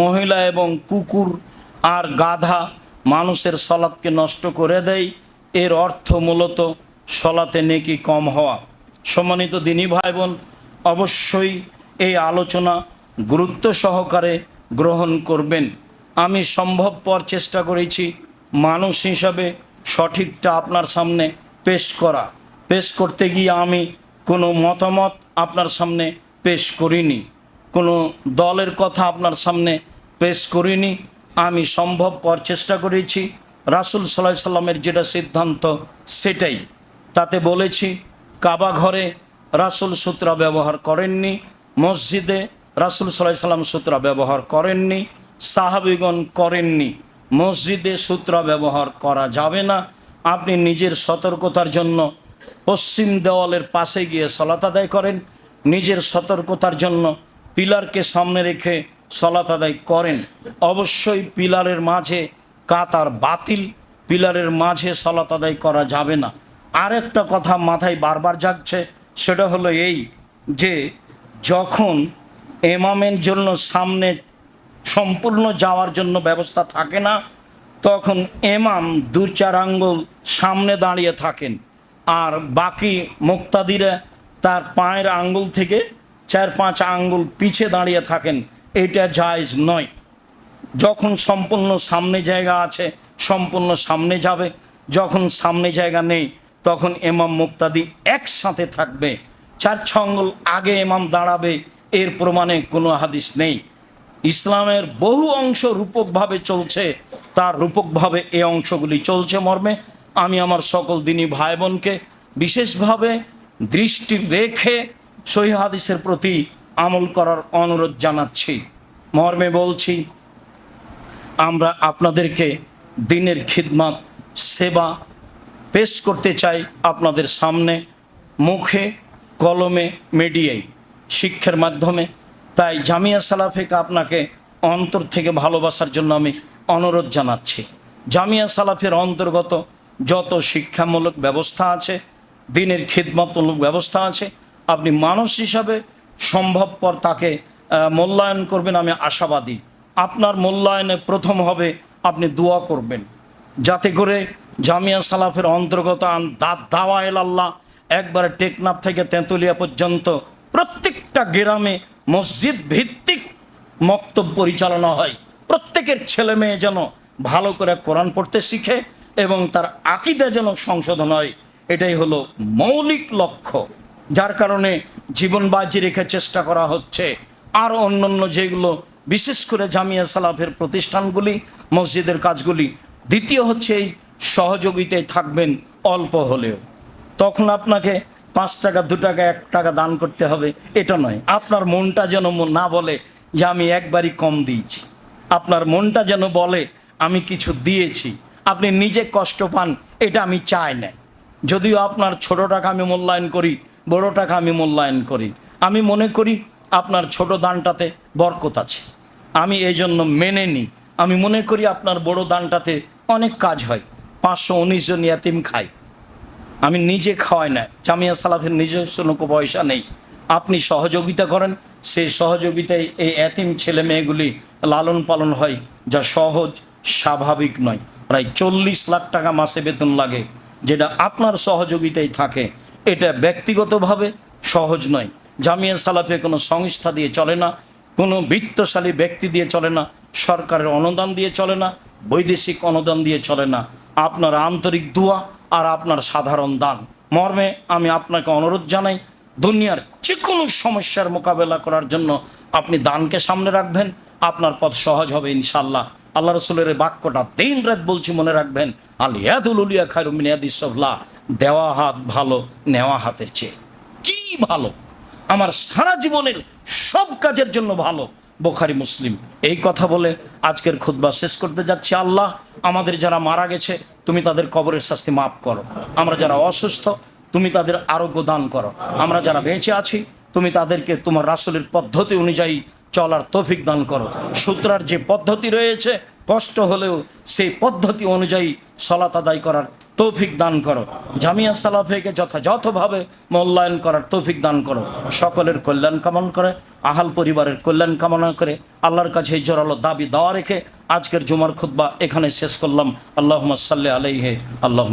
মহিলা এবং কুকুর আর গাধা মানুষের সলাৎকে নষ্ট করে দেয়। এর অর্থ মূলত সলাতে নেকি কম হওয়া। সম্মানিত দিনী ভাই বোন অবশ্যই এই আলোচনা গুরুত্ব সহকারে গ্রহণ করবেন। আমি সম্ভবপর চেষ্টা করেছি মানুষ হিসাবে সঠিকটা আপনার সামনে পেশ করা। পেশ করতে গিয়ে আমি কোনো মতামত আপনার সামনে পেশ করিনি। কোনো দলের কথা আপনার সামনে পেশ করিনি। আমি সম্ভবপর চেষ্টা করেছি। রাসুল সাল্লাহ সাল্লামের যেটা সিদ্ধান্ত সেটাই। তাতে বলেছি, কাবা ঘরে রাসুল সূত্রা ব্যবহার করেননি, মসজিদে রাসুল সাল্লাহ সাল্লাম সূত্রা ব্যবহার করেননি, সাহাবিগণ করেননি, মসজিদে সূত্রা ব্যবহার করা যাবে না। আপনি নিজের সতর্কতার জন্য পশ্চিম দেওয়ালের পাশে গিয়ে সলাত আদায় করেন, নিজের সতর্কতার জন্য পিলারকে সামনে রেখে সলাত আদায় করেন। অবশ্যই পিলারের মাঝে কাতার বাতিল, পিলারের মাঝে সলাত আদায় করা যাবে না। আরেকটা কথা মাথায় বারবার জাগছে, সেটা হলো এই যে যখন এমামের জন্য সামনে সম্পূর্ণ যাওয়ার জন্য ব্যবস্থা থাকে না, তখন এমাম দু চার আঙ্গুল সামনে দাঁড়িয়ে থাকেন। আর বাকি মুক্তাদিরা তার পায়ের আঙ্গুল থেকে চার পাঁচ আঙ্গুল পিছে দাঁড়িয়ে থাকেন এটা জায়জ নয়। যখন সম্পূর্ণ সামনে জায়গা আছে, সম্পূর্ণ সামনে যাবে। যখন সামনে জায়গা নেই, তখন এমাম মুক্তাদি একসাথে থাকবে। চার ছ আঙ্গুল আগে এমাম দাঁড়াবে, এর প্রমাণে কোনো হাদিস নেই। ইসলামের বহু অংশ রূপকভাবে চলছে, তার রূপকভাবে এই অংশগুলি চলছে মর্মে। আমি আমার সকল দিনী ভাই বোনকে বিশেষভাবে দৃষ্টি রেখে সহি হাদিসের প্রতি আমল করার অনুরোধ জানাচ্ছি। মর্মে বলছি, আমরা আপনাদেরকে দিনের খিদমাত, সেবা পেশ করতে চাই আপনাদের সামনে, মুখে, কলমে মিডিয়ায়, শিক্ষার মাধ্যমে। তাই জামিয়া সালাফিকে আপনাকে অন্তর থেকে ভালোবাসার জন্য আমি অনুরোধ জানাচ্ছি। জামিয়া সালাফের অন্তর্গত যত শিক্ষামূলক ব্যবস্থা আছে, দিনের খিদমতমূলক ব্যবস্থা আছে আপনি মানুষ হিসাবে সম্ভবপর তাকে মূল্যায়ন করবেন, আমি আশাবাদী। আপনার মূল্যায়নে প্রথম হবে আপনি দোয়া করবেন। যাতে করে জামিয়া সালাফের অন্তর্গত দাওয়া এল আল্লাহ একবারে টেকনাফ থেকে তেঁতুলিয়া পর্যন্ত প্রত্যেকটা গ্রামে মসজিদ ভিত্তিক মক্তব পরিচালনা হয়। প্রত্যেকের ছেলে মেয়ে যেন ভালো করে কোরআন পড়তে শিখে এবং তার আকিদা যেন সংশোধন হয়, এটাই হলো মৌলিক লক্ষ্য। যার কারণে জীবন বাজি রেখে চেষ্টা করা হচ্ছে। আর অন্যান্য যেগুলো, বিশেষ করে জামিয়া সালাফের প্রতিষ্ঠানগুলি, মসজিদের কাজগুলি। দ্বিতীয় হচ্ছে এই সহযোগিতায় থাকবেন অল্প হলেও। তখন আপনাকে পাঁচ টাকা, দু টাকা, এক টাকা দান করতে হবে, এটা নয়। আপনার মনটা যেন না বলে যে আমি একবারই কম দিয়েছি। আপনার মনটা যেন বলে, আমি কিছু দিয়েছি। আপনি নিজে কষ্ট পান, এটা আমি চাই না যদিও আপনার ছোট টাকা আমি মূল্যায়ন করি বড় টাকা আমি মূল্যায়ন করি। আমি মনে করি আপনার ছোট দানটাতে বরকত আছে। আমি এই জন্য মেনে নিই। আমি মনে করি আপনার বড় দানটাতে অনেক কাজ হয়। পাঁচশো উনিশ জন ইয়াতিম খায়। আমি নিজে খাওয়াই না। জামিয়া সালাফের নিজস্ব কোনো পয়সা নেই। আপনি সহযোগিতা করেন। সেই সহযোগিতায় এই এতিম ছেলে মেয়েগুলি লালন পালন হয়, যা সহজ, স্বাভাবিক নয়। প্রায় চল্লিশ লাখ টাকা মাসে বেতন লাগে, যেটা আপনার সহযোগিতায় থাকে। এটা ব্যক্তিগতভাবে সহজ নয়। জামিয়া সালাফে কোনো সংস্থা দিয়ে চলে না, কোনো বৃত্তশালী ব্যক্তি দিয়ে চলে না, সরকারের অনুদান দিয়ে চলে না, বৈদেশিক অনুদান দিয়ে চলে না। আপনার আন্তরিক দোয়া আর আপনার সাধারণ দান। মর্মে আমি আপনাকে অনুরোধ জানাই, দুনিয়ার যে কোনো সমস্যার মোকাবেলা করার জন্য আপনি দানকে সামনে রাখবেন। আপনার পথ সহজ হবে ইনশাল্লাহ আল্লাহ রসুলের বাক্যটা দিন রাত বলছি মনে রাখবেন, আল ইয়াদুল উলিয়া খায়রুমিন ইয়াদিসল্লাহ দেওয়া হাত ভালো, নেওয়া হাতের চেয়ে। কি ভালো? আমার সারা জীবনের সব কাজের জন্য ভালো, বোখারি মুসলিম। এই কথা বলে আজকের খুতবা শেষ করতে যাচ্ছি আল্লাহ। আমাদের যারা মারা গেছে, তুমি তাদের কবরের শাস্তি মাফ করো। আমরা যারা অসুস্থ, তুমি তাদের আরোগ্য দান করো। আমরা যারা বেঁচে আছি, তুমি তাদেরকে তোমার রাসুলের পদ্ধতি অনুযায়ী চলার তৌফিক দান করো। সূত্রার যে পদ্ধতি রয়েছে, কষ্ট হলেও সেই পদ্ধতি অনুযায়ী সলাত আদায় করার তৌফিক দান করো। জামিয়া সালাফেকে যথাযথভাবে মূল্যায়ন করার তৌফিক দান করো। সকলের কল্যাণ কামন করে, আহাল পরিবারের কল্যাণ কামনা করে, আল্লাহর কাছে জোরালো দাবি দেওয়া রেখে আজকের জুমার খুদ্া এখানে শেষ করলাম। আল্লাহ সাল্লি আলাইহে আল্লাহ